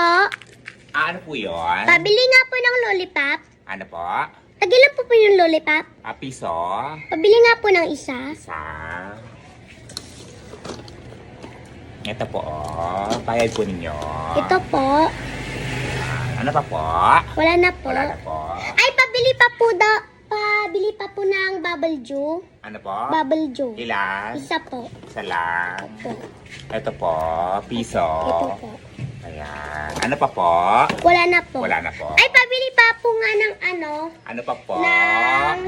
po. Ah, ano po yun? Pabili nga po ng lollipop. Ano po? Tagilan po po yung lollipop. Ah, piso? Pabili nga po ng isa. Isa. Ito po, oh. Bayad po ninyo. Ito po. Ano pa po? Wala na po. Wala na po. Ay, pabili pa po da. Pabili pa po ng bubble juice. Ano po? Bubble juice. Ilan? Isa po. Isa lang. Opo. Ito po, piso. Ito po. Ayan. Ano pa po? Wala na po. Wala na po. Ay, pabili pa po nga ng ano, Ano pa po? ng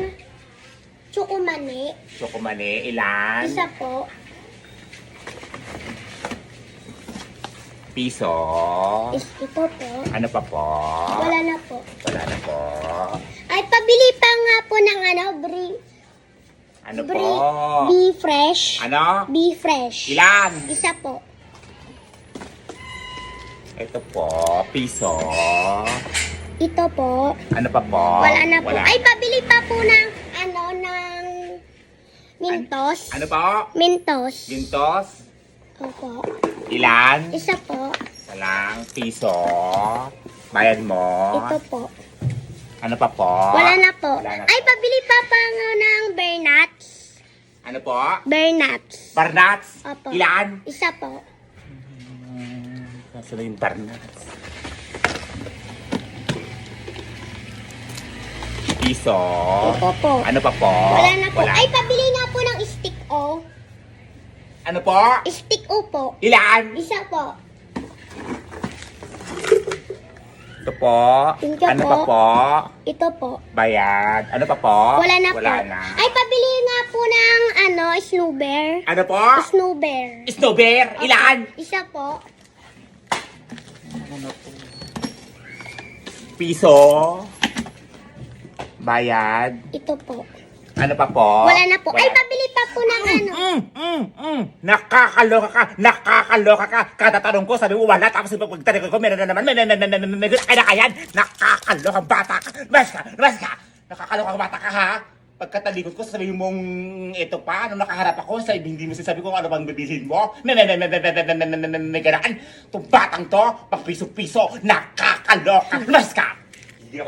chukumani. Chokomane, ilan? Isa po. Piso. Is, ito po. Ano pa po? Wala na po. Wala na po. Ay, pabili pa nga po ng ano, bri, Ano bri, po? be fresh. Ano? Be fresh. Ilan? Isa po. Ito po, piso. Ito po. Ano pa po? Wala na po. Wala. Ay, pabili pa po ng, ano, ng Mintos. Ano po? Mintos. Gintos? Opo. Ilan? Isa po. Isa lang, piso. Bayad mo. Ito po. Ano pa po? Wala na po. Wala na Ay, po. pabili pa pa nga ng bear nuts. Ano po? Bear nuts. Barnats? Opo. Ilan? Isa po. Nasa na yung barnats? Piso. Ito po. Ano pa po? Wala na po. Wala. Ay, pabili nga po ng stick o. Ano po? Stick o po. Ilan? Isa po. Ito po. You ano po. pa po? Ito po. Bayad. Ano pa po? Wala na Wala po. na. Ay, pabili nga po ng ano, snow bear. Ano po? Snow bear. Snow bear. Ilan? Isa po. Piso. Bayad. Ito po. Ano pa po? Wala na po. Ay, pabili pa po ng ano. Mm, mm, mm. Nakakaloka ka, nakakaloka ka. Kada tanong ko, sabi mo wala. Tapos pag pagtanong ko, meron na naman, meron na naman, meron na naman. Ay, nakayan. Nakakaloka bata ka. Mas ka, mas ka. Nakakaloka bata ka, ha? Pagkatalikod ko, sabi mong ito pa, nung nakaharap ako, sabi, hindi mo sinasabi kung ano bang bibilhin mo. May, may, may, may, may, may, may, may, may, may, may, may, ganaan. Itong batang to, pag piso-piso, nakakaloka. Mas ka.